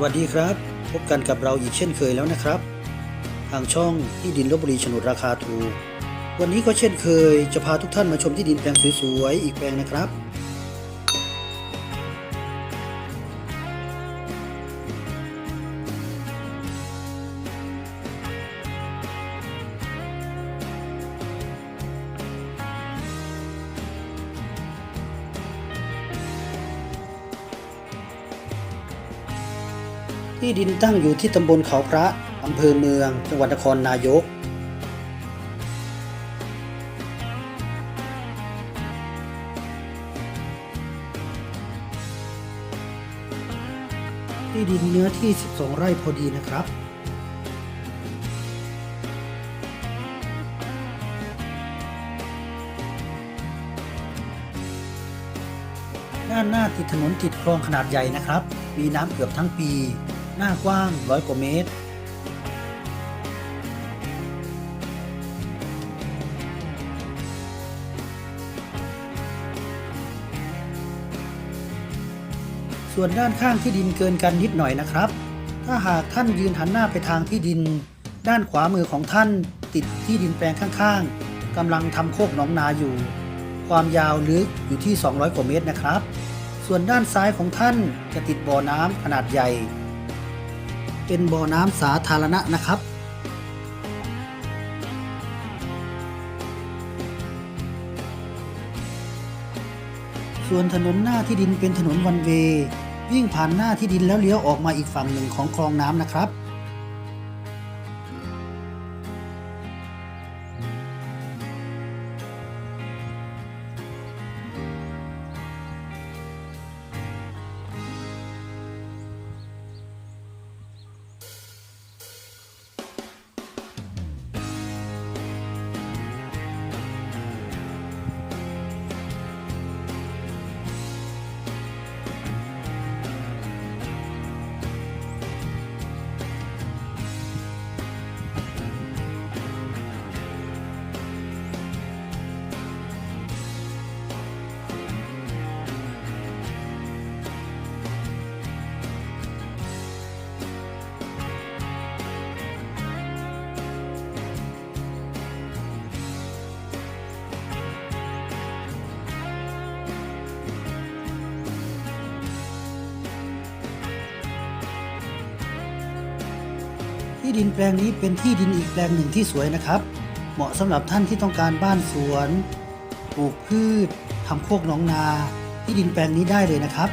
สวัสดีครับ พบกันกับเราอีกเช่นเคยแล้วนะครับ ทางช่องที่ดินลบบุรีโฉนดราคาถูก วันนี้ก็เช่นเคย จะพาทุกท่านมาชมที่ดินแปลงสวยๆอีกแปลงนะครับ ที่ดินตั้งอยู่ที่ตำบลเขาพระอำเภอเมือง จังหวัดนครนายก ที่ดินเนื้อที่ 12 ไร่พอดีนะครับด้านหน้าติดถนนติดคลองขนาดใหญ่นะครับ มีน้ำเกือบทั้งปี หน้ากว้างร้อยกว่าเมตร ส่วนด้านข้างที่ดินเกินกันนิดหน่อยนะครับ ถ้าหากท่านยืนหันหน้าไปทางที่ดิน ด้านขวามือของท่านติดที่ดินแปลงข้างๆกำลังทำโคกหนองนาอยู่ ความยาวลึกอยู่ที่ 200 กว่าเมตรนะครับ ส่วนด้านซ้ายของท่านจะติดบ่อน้ำขนาดใหญ่ เป็นบ่อน้ำสาธารณะนะครับ ส่วนถนนหน้าที่ดินเป็นถนนวันเวย์วิ่งผ่านหน้าที่ดินแล้วเลี้ยวออกมาอีกฝั่งหนึ่งของคลองน้ำนะครับ ที่ดินแปลงนี้เป็นที่ดินอีกแปลงหนึ่งที่สวยนะครับ เหมาะสำหรับท่านที่ต้องการบ้านสวน ปลูกพืชทำโคกหนองนา ที่ดินแปลงนี้ได้เลยนะครับ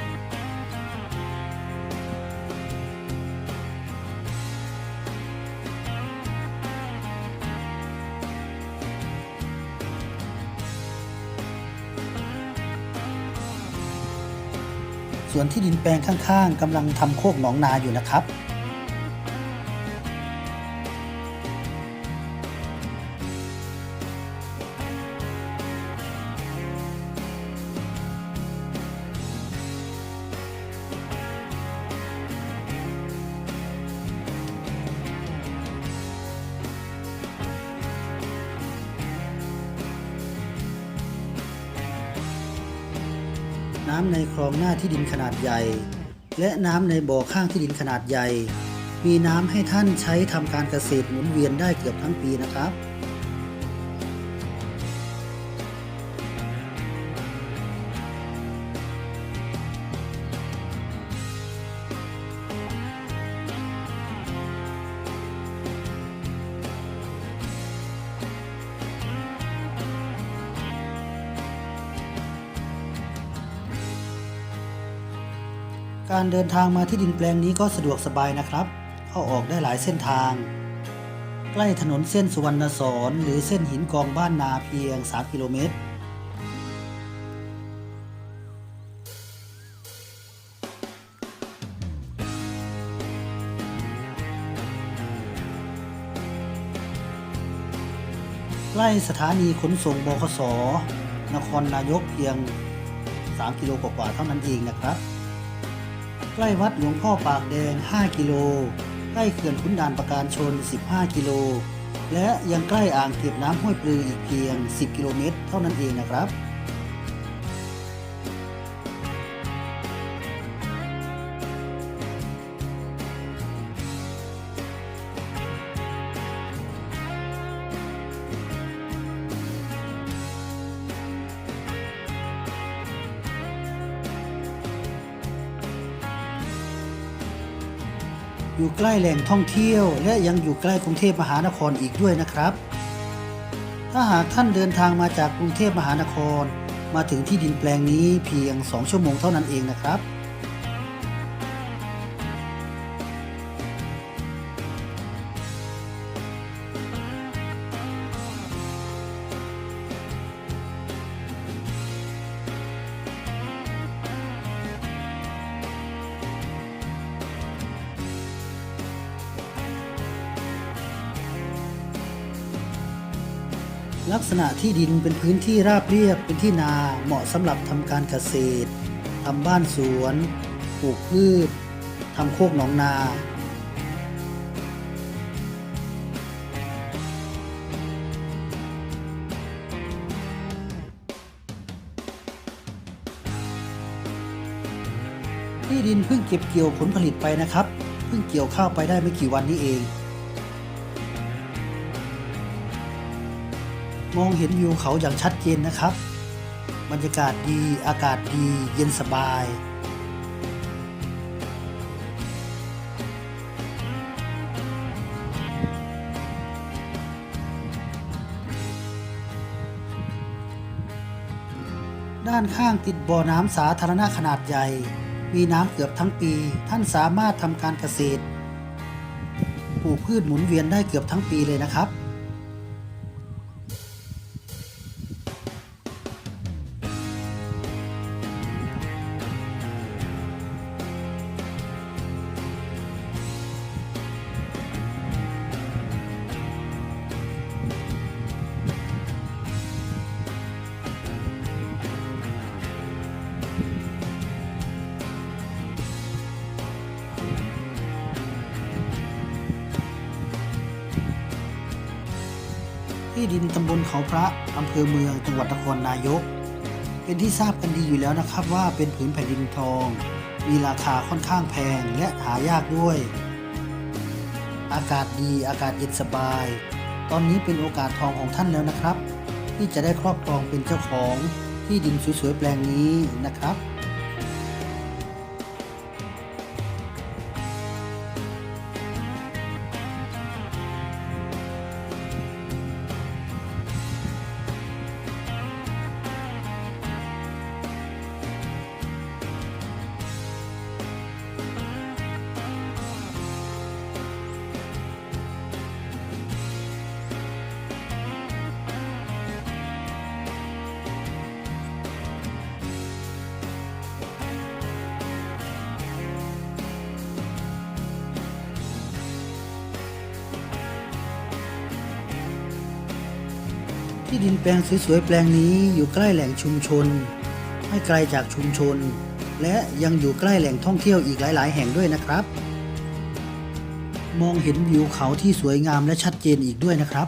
ส่วนที่ดินแปลงข้างๆกำลังทำโคกหนองนาอยู่นะครับ น้ำในคลองหน้าที่ดินขนาดใหญ่ และน้ำในบ่อข้างที่ดินขนาดใหญ่ มีน้ำให้ท่านใช้ทำการเกษตรหมุนเวียนได้เกือบทั้งปีนะครับ การเดินทางมาที่ดินแปลงนี้ก็สะดวกสบายนะครับ เข้าออกได้หลายเส้นทาง ใกล้ถนนเส้นสุวรรณสอนหรือเส้นหินกองบ้านนาเพียง 3 กิโลเมตร ใกล้สถานีขนส่งบขสนครนายกเพียง 3 กิโลกว่าเท่านั้นเองนะครับ ใกล้วัดหลวงพ่อปากแดง 5 กิโล ใกล้เขื่อนขุนด่านประการชน 15 กิโล และยังใกล้อ่างเก็บน้ำห้วยปลืออีกเพียง 10 กิโลเมตร เท่านั้นเองนะครับ อยู่ใกล้แหล่งท่องเที่ยว และยังอยู่ใกล้กรุงเทพมหานครอีกด้วยนะครับ ถ้าหากท่านเดินทางมาจากกรุงเทพมหานคร มาถึงที่ดินแปลงนี้เพียง 2 ชั่วโมงเท่านั้นเองนะครับ ลักษณะที่ดินเป็นพื้นที่ราบเรียบเป็นที่นาเหมาะสำหรับทำการเกษตรทำบ้านสวนปลูกพืชทำโคกหนองนาที่ดินเพิ่งเก็บเกี่ยวผลผลิตไปนะครับ เพิ่งเกี่ยวข้าวไปได้ไม่กี่วันนี้เอง มองเห็นวิวเขาอย่างชัดเจนนะครับ บรรยากาศดีอากาศดี เย็นสบาย ด้านข้างติดบ่อน้ำสาธารณะขนาดใหญ่ มีน้ำเกือบทั้งปี ท่านสามารถทำการเกษตรปลูกพืชหมุนเวียนได้เกือบทั้งปีเลยนะครับ ที่ดินตำบลเขาพระอำเภอเมืองจังหวัดนครนายก เป็นที่ทราบกันดีอยู่แล้วนะครับว่าเป็นผืนแผ่นดินทอง มีราคาค่อนข้างแพงและหายากด้วย อากาศดีอากาศเย็นสบาย ตอนนี้เป็นโอกาสทองของท่านแล้วนะครับ ที่จะได้ครอบครองเป็นเจ้าของที่ดินสวยๆแปลงนี้นะครับ ที่ดินแปลงสวยๆแปลงนี้อยู่ใกล้แหล่งชุมชน ไม่ไกลจากชุมชน และยังอยู่ใกล้แหล่งท่องเที่ยวอีกหลาย ๆ แห่งด้วยนะครับ มองเห็นวิวเขาที่สวยงามและชัดเจนอีกด้วยนะครับ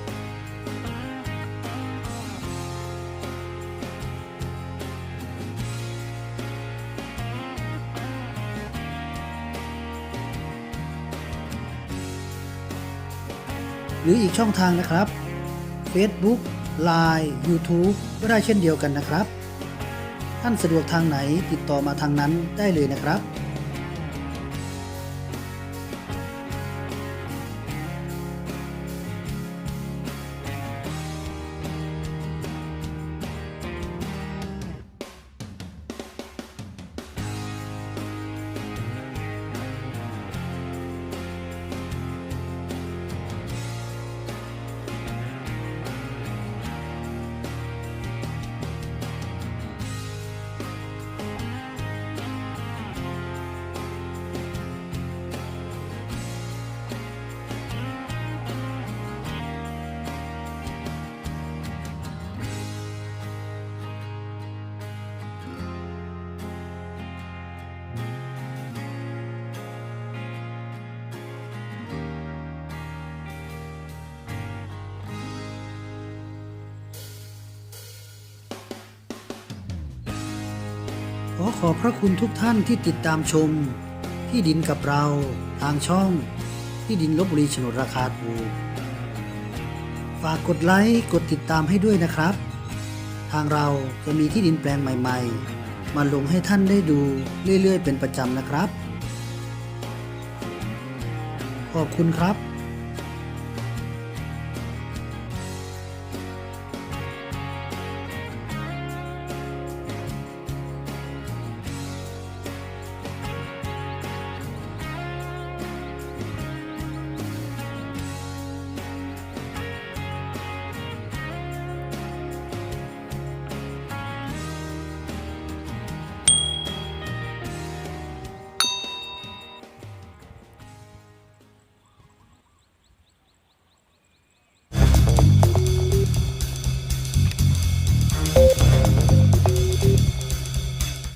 หรืออีกช่องทางนะครับ Facebook Line YouTube ก็ได้เช่นเดียวกันนะครับ ท่านสะดวกทางไหนติดต่อมาทางนั้นได้เลยนะครับ ขอบพระคุณทุกท่านที่ติดตามชม ที่ดินกับเรา ทางช่อง ที่ดินลบบุรีโฉนดราคาถูก ฝากกดไลค์กดติดตามให้ด้วยนะครับ ทางเราจะมีที่ดินแปลงใหม่ ๆ มาลงให้ท่านได้ดูเรื่อยๆ เป็นประจำนะครับ ขอบคุณครับ